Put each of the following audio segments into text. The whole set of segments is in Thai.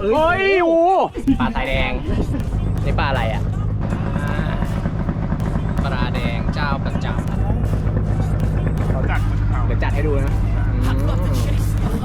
เฮ้ยโอ้ปลาสายแดงนี่ปลาอะไรอะอ่าปลาแดงเจ้าประจำเขาจัดมันเขาเดี๋ยวจัดให้ดูนะอืม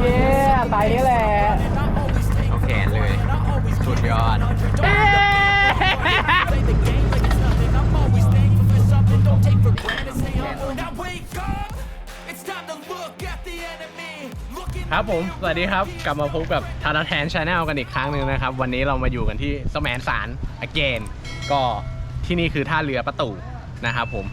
เย้ไตนี่แหละเอาแขนเลยสุดยอด ครับผม สวัสดีครับ กลับมาพบกับทาราแทนชาแนลกันอีกครั้งหนึ่งนะครับ วันนี้เรามาอยู่กันที่สแมนสารอเกนก็ที่นี่คือท่าเรือประตูนะครับผม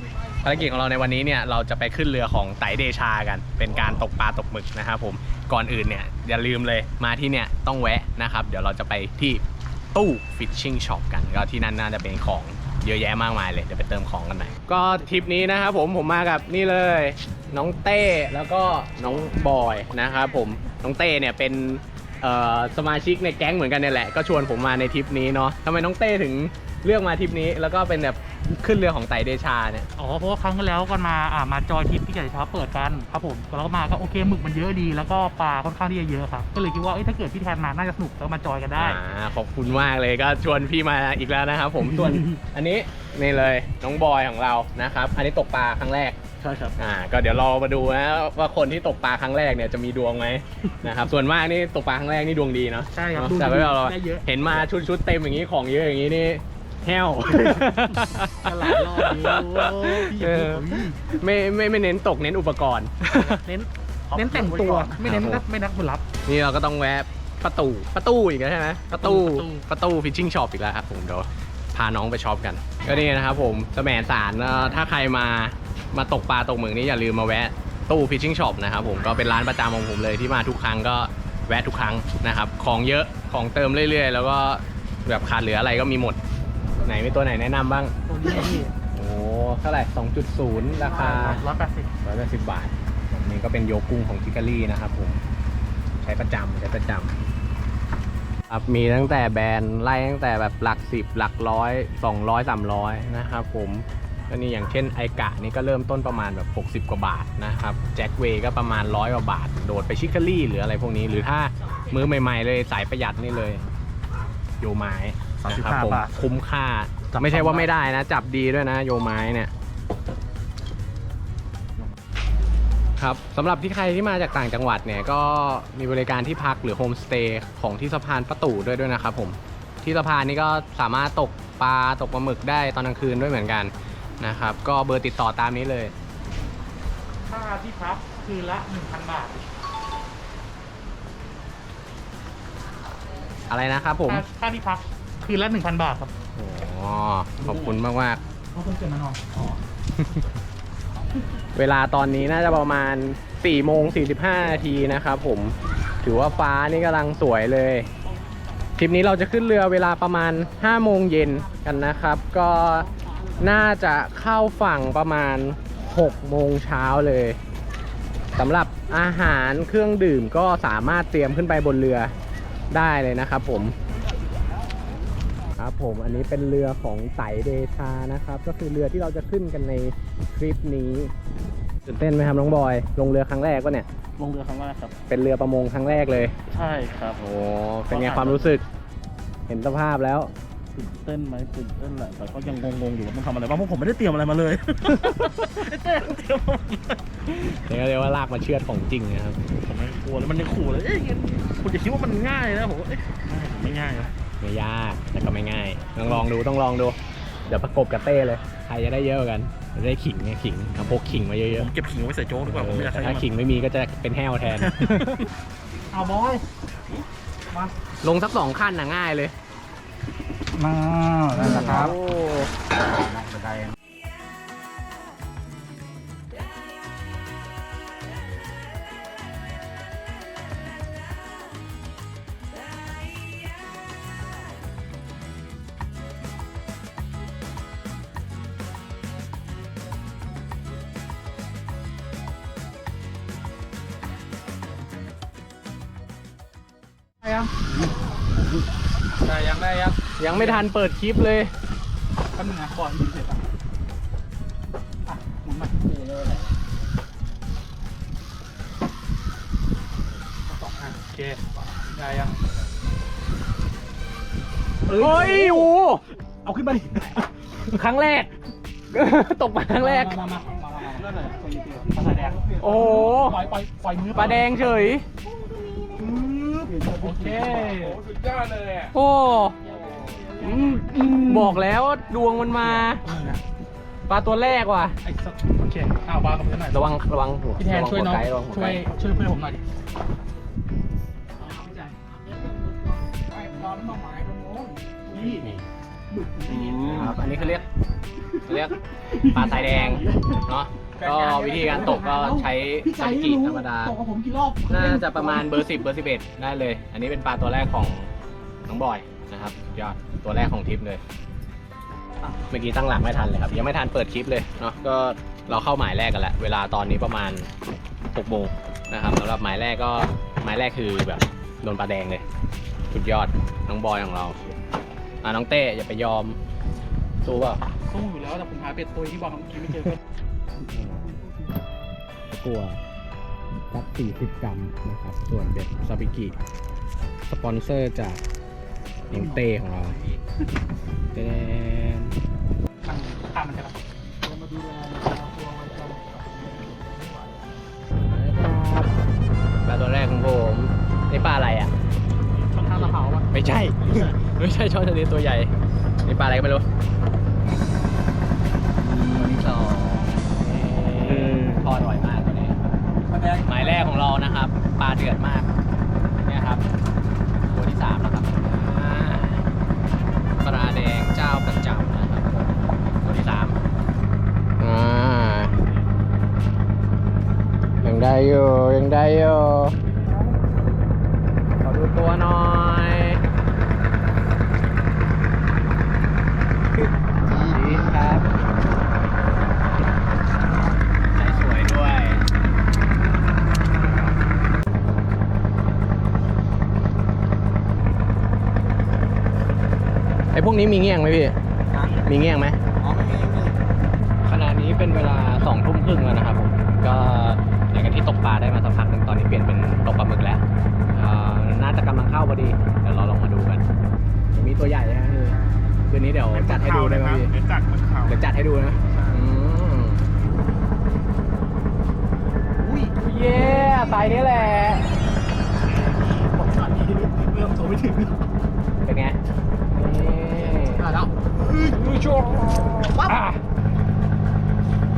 ภารกิจของเราในวันนี้เนี่ย เราจะไปขึ้นเรือของไตเดชากัน เป็นการตกปลาตกหมึกนะครับผม ก่อนอื่นเนี่ย อย่าลืมเลย มาที่เนี่ยต้องแวะนะครับ เดี๋ยวเราจะไปที่ตู้ฟิชชิ่งช็อปกัน ก็ที่นั่นน่าจะเป็นของ เยอะแยะมากมายเลย เดี๋ยวไปเติมของกันหน่อยก็ทริปนี้นะครับผมผมมากับนี่เลย น้องเต้แล้วก็น้องบอยนะครับผมน้องเต้เนี่ยเป็นเอ่อสมาชิกในแก๊งเหมือนกันเนี่ยแหละก็ชวนผมมาในทริปนี้เนาะทำไมน้องเต้ถึงเลือกมาทริปนี้แล้วก็เป็นแบบ ขึ้นเรือของไตเดชาเนี่ยอ๋อเพราะว่าครั้งที่แล้วกันมาอ่ามาจอยทริปที่ไก่ช้าเปิดกันครับผมแล้วก็มาก็โอเคหมึกมันเยอะดี แล้วก็ปลาค่อนข้างที่จะเยอะครับก็เลยคิดว่าเอ้ยถ้าเกิดพี่แทนมาน่าจะสนุกแล้วมาจอยกันได้ อ่าขอบคุณมากเลยก็ชวนพี่มาอีกแล้วนะครับผม ส่วนอันนี้นี่เลยน้องบอยของเรานะครับ อันนี้ตกปลาครั้งแรก ใช่ครับ อ่าก็เดี๋ยวเรามาดูนะว่าคนที่ตกปลาครั้งแรกเนี่ยจะมีดวงไหม นะครับส่วนมากนี่ตกปลาครั้งแรกนี่ดวงดีเนาะใช่ครับเนอะดวงดีแต่ไม่เอาเราได้เยอะ เห็นมาชุดชุดๆเต็มอย่างนี้ของเยอะอย่างนี้นี่ แห้วตลาดรอบดูพี่อย่าพูดผมไม่ไม่ไม่เน้นตกเน้นอุปกรณ์ เน้นเน้นแต่งตัวไม่เน้นครับผมไม่นักผลลัพธ์นี่เราก็ต้องแวะประตูประตูอีกแล้วใช่ไหมประตูประตูประตูฟิชชิ่งช็อปอีกแล้วครับผมเดี๋ยวพาน้องไปช็อปกัน ก็นี่นะครับผมสแมสารเอ่อถ้าใครมามาตกปลาตกหมึกนี่อย่าลืมมาแวะตู้ฟิชชิ่งช็อปนะครับผมก็เป็นร้านประจำของผมเลยที่มาทุกครั้งก็แวะทุกครั้งนะครับ ของเยอะของเติมเรื่อยๆ แล้วก็แบบขาดเหลืออะไรก็มีหมด ไหนมีตัวไหนแนะนำบ้าง ตัวนี้พี่โอ้เท่าไหร่2.0 ราคาร้อยแปดสิบร้อยแปดสิบบาทนี่ก็เป็นโยกุ้งของพิกาลี่นะครับผม ใช้ประจำใช้ประจำครับมีตั้งแต่แบรนด์ไล่ตั้งแต่แบบหลักสิบหลักร้อยสองร้อยสามร้อยนะครับผมก็นี่อย่างเช่นไอกะนี่ก็เริ่มต้นประมาณแบบ 60 กว่าบาทนะครับแจ็คเวย์ก็ประมาณร้อยกว่าบาท โดดไปชิคารี่หรืออะไรพวกนี้ หรือถ้ามือใหม่ ๆ เลยสายประหยัดนี่เลย โยไม้ นะครับผมบาทคุ้มค่า จับไม่ใช่ว่าต้องได้ไม่ได้นะ จับดีด้วยนะโยไม้เนี่ย ครับสำหรับที่ใครที่มาจากต่างจังหวัดเนี่ย ก็มีบริการที่พักหรือโฮมสเตย์ของที่สะพานประตูด้วยด้วยนะครับผมที่สะพานนี้ก็สามารถตกปลาตกปลาหมึกได้ตอนกลางคืนด้วยเหมือนกันนะครับ ก็เบอร์ติดต่อตามนี้เลย ค่าที่พักคืนละหนึ่งพันบาทอะไรนะครับผม ค่าค่าที่พัก คืนละหนึ่งพันบาทครับอ๋อขอบคุณมากมากเพราะคนเกิดมานอนอ๋อๆเวลาตอนนี้น่าจะประมาณ4โมง45นาทีนะครับผมถือว่าฟ้านี่กำลังสวยเลยทริปนี้เราจะขึ้นเรือเวลาประมาณ5โมงเย็นกันนะครับ ก็น่าจะเข้าฝั่งประมาณ6โมงเช้าเลยสำหรับอาหารเครื่องดื่มก็สามารถเตรียมขึ้นไปบนเรือได้เลยนะครับผม ครับผมอันนี้เป็นเรือของไตเดชานะครับ ก็คือเรือที่เราจะขึ้นกันในทริปนี้ตื่นเต้นไหมครับน้องบอย ลงเรือครั้งแรกวะเนี่ย ลงเรือครั้งแรกครับ เป็นเรือประมงครั้งแรกเลย ใช่ครับโอ้เป็นไงความรู้สึก เห็นสภาพแล้วตื่นเต้นไหมตื่นเต้นแหละแต่ก็ยังงงๆอยู่ว่ามันทำอะไรบ้างเพราะผมไม่ได้เตรียมอะไรมาเลยเต้เตรียมมานี่ก็เรียกว่าลากมาเชือดของจริงนะครับผมไม่กลัวเลยมันยังขู่เลยเอ้ยคุณจะคิดว่ามันง่ายนะผมว่าเอ้ยไม่ง่ายนะ ไม่ยากแต่ก็ไม่ง่ายต้องลองดูต้องลองดู เดี๋ยวประกบกับเต้เลยใครจะได้เยอะกว่ากันจะได้ขิงไงขิงเอาพกขิงมาเยผอะมเก็บขิงไว้ใส่โจ๊กดีกว่าผมไม่อยากๆแต่ใช้ถ้ามันขิงไม่มีก็จะเป็นแห้วแทน เอาบอยมาลงสักสองขั้นน่ะง่ายเลย มานั่นแหละครับ โอ้ ไดได้ยังได้ยังยังไม่ทันเปิดคลิปเลยแป๊บนึงนะบอยยิงเสร็จอะอะหมุนมาสองอะโอเคได้ยังเฮ้ยโอ้เอาขึ้นมาดิครั้งแรก ตกมาครั้งแรก มามามามามาเลื่อนเลยตัวนี้ปลาสายแดงโอ้โหปล่อยปล่อยปล่อยมือปลาแดงเฉย โอเคโอ้อืมบอกแล้วดวงมันมาปลาตัวแรกว่ะไอ้สัสโอเคเอาวางกับพื้นหน่อยระวังระวังหัวพี่แทนระวัช่วยน้องหัไกด์ระวังหัช่วยไกด์ช่วยเพื่อนผมหน่อยดิครับอันนี้เขาเรียกเขาเรียกปลาสายแดงเนาะ ก็วิธีการตกก็ใช้สายกีธรรมดา ตกกับผมกี่รอบน่าจะประมาณเบอร์สิบเบอร์สิบเอ็ดได้เลย อันนี้เป็นปลาตัวแรกของน้องบอยนะครับสุดยอดตัวแรกของทริปเลย เมื่อกี้ตั้งหลักไม่ทันเลยครับ ยังไม่ทันเปิดคลิปเลยเนาะก็เราเข้าหมายแรกกันแล้วเวลาตอนนี้ประมาณ6โมงนะครับสำหรับหมายแรกก็หมายแรกคือแบบโดนปลาแดงเลยสุดยอดน้องบอยของเราอ่าน้องเต้อย่าไปยอมสู้เปล่า สู้อยู่แล้วแต่ผมหาเป็ดตัวที่บอกเมื่อกี้ไม่เจอ ก็กลัวสัก40 กรัมนะครับ ส่วนเบ็ดซาบิกิสปอนเซอร์จากนิงเต้ของเราเต้นมันข้ามมันใช่ปะปลาตัวแรกของผมนี่ปลาอะไรอะค่อนข้างสะเพราปะไม่ใช่ ไม่ใช่ช่อนทะเลตัวใหญ่นี่ปลาอะไรก็ไม่รู้ตัวที่สองทอดอร่อยมากตัวนี้ ปลาแดง หมายแรกของเรานะครับปลาเดือดมากเนี่ยครับ ตัวที่สามแล้วครับอ่าปลาแดงเจ้าประจำนะครับผมตัวที่สามอ่ายังได้อยู่ยังได้อยู่ขอดูตัวหน่อยดีครับใจสวยด้วย ไอ้พวกนี้มีเงี้ยงไหมพี่ มีเงี้ยงไหมอ๋อไม่มีไม่มีขณะนี้เป็นเวลาสองทุ่มครึ่งแล้วนะครับผมก็หลังจากที่ตกปลาได้มาสักพักหนึ่งตอนนี้เปลี่ยนเป็นตกปลาหมึกแล้วอ่าน่าจะกำลังเข้าพอดีเดี๋ยวเราลองมาดูกัน มีตัวใหญ่นะคือคืนนี้เดี๋ยวจัดให้ดูได้ไหมพี่ เดี๋ยวจัดมันข่าวเดี๋ยวจัดให้ดูนะอืมอุ้ยเย้สายนี้แหละผมสวัสดีเริ่มโทรไม่ถึงเป็นไงนี่อะแล้ว ดูโชว์อะ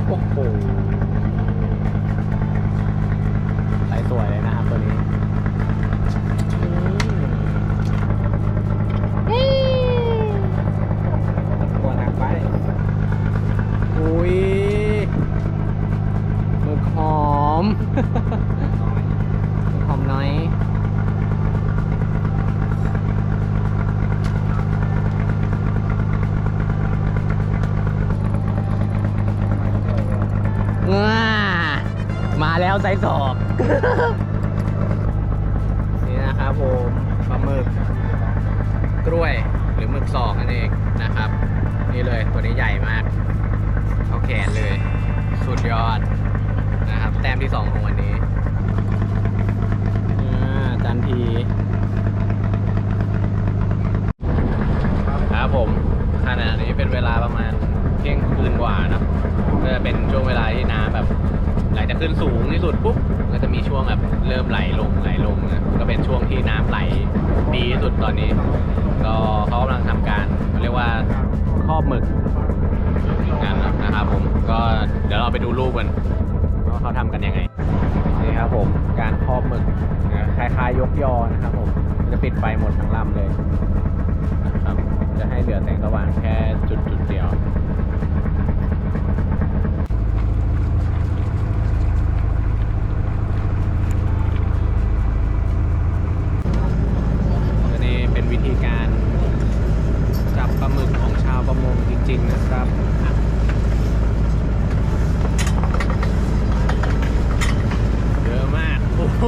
โอ้โหสายสวยเลยนะครับตัวนี้อืมตัวหนักไป อุ้ยหมึกหอม หมึกหอมน้อย ว้าาแล้วไซส์สอบนี่นะครับผมปลาหมึกกล้วยหรือหมึกสอกนั่นเองนะครับ นี่เลยตัวนี้ใหญ่มากเขาแขนเลย สุดยอดนะครับ แต้มที่สองของวันนี้อ่าจันที ครับผมขณะนี้เป็นเวลาประมาณเที่ยงคืนกว่าเนอะก็จะเป็นช่วงเวลาที่น้ำแบบไหลจะขึ้นสูงที่สุดปุ๊บก็จะมีช่วงแบบเริ่มไหลลงไหลลงนะก็เป็นช่วงที่น้ำไหลดีที่สุดตอนนี้ ก็เขากำลังทำการเขาเรียกว่าครอบหมึกกันนะครับผมก็เดี๋ยวเรูปกันว่าเขาทำกันยังไงนี่ครับผมการครอบหมึกนะคล้ายๆยกยอนะครับผมจะปิดไฟหมดทั้งลำเลยนะครับจะให้เหลือแสงสว่างแค่จุดจุดๆเดียวอันนี้เป็นวิธีการจับปลาหมึกของชาวประมงจริงๆนะ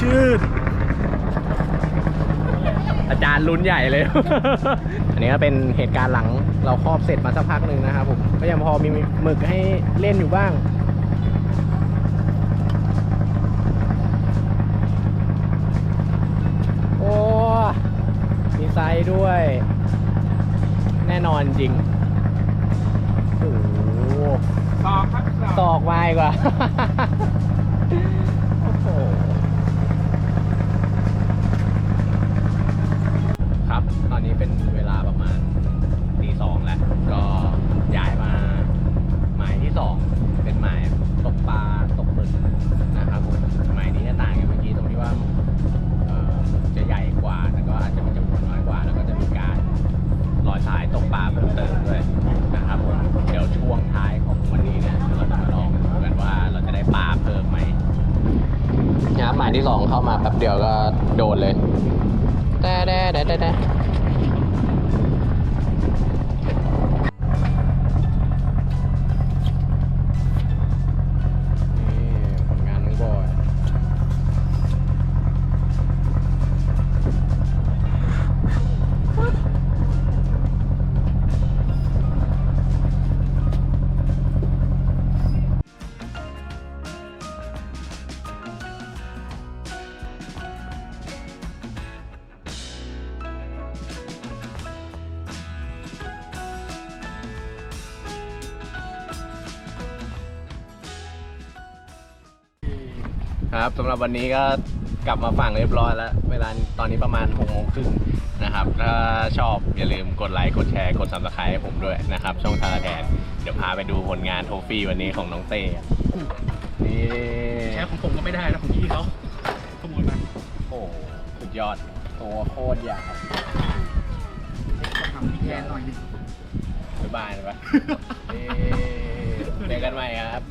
ชื่น อาจารย์ลุ้นใหญ่เลย อันนี้ก็เป็นเหตุการณ์หลังเราครอบเสร็จมาสักพักหนึ่งนะครับผม ก็ยังพอมีหมึกให้เล่นอยู่บ้าง โอ้ มีไซส์ด้วย แน่นอนจริง โอ้โห สอกครับอก ตอกไวายกว่า เป็นเวลาประมาณตีสองแล้ว ก็ย้ายมาหมายที่สองเป็นหมายตกปลาตกหมึกนะครับผมหมายนี้จะต่างกันเมื่อกี้ตรงที่ว่าเอ่อหมึกจะใหญ่กว่าแล้วก็อาจจะมีจำนวนน้อยกว่า แล้วก็จะมีการลอยสายตกปลาเพิ่มเติมด้วยนะครับผมเดี๋ยวช่วงท้ายของวันนี้เนี่ยเราจะมาลองดูกันว่าเราจะได้ปลาเพิ่มไหมนะครับหมายที่สองเข้ามาแป๊บเดียวก็โดนเลยแต่แต่แต่แต่ ครับสำหรับวันนี้ก็กลับมาฝั่งเรียบร้อยแล้ว เวลาตอนนี้ประมาณ6โมงครึ่งนะครับ ถ้าชอบอย่าลืมกดไลค์กดแชร์กด subscribe ให้ผมด้วยนะครับ ช่องทางแทน เดี๋ยวพาไปดูผลงานโทฟี่วันนี้ของน้องเต้นี่แชร์ของผมก็ไม่ได้นะของพี่เขาขโมยมาโอ้โหสุดยอดตัวโคตรใหญ่ครับทำพี่แทนหน่อยดิบ๊ายบายนะปะนี่เจอกันใหม่ครับ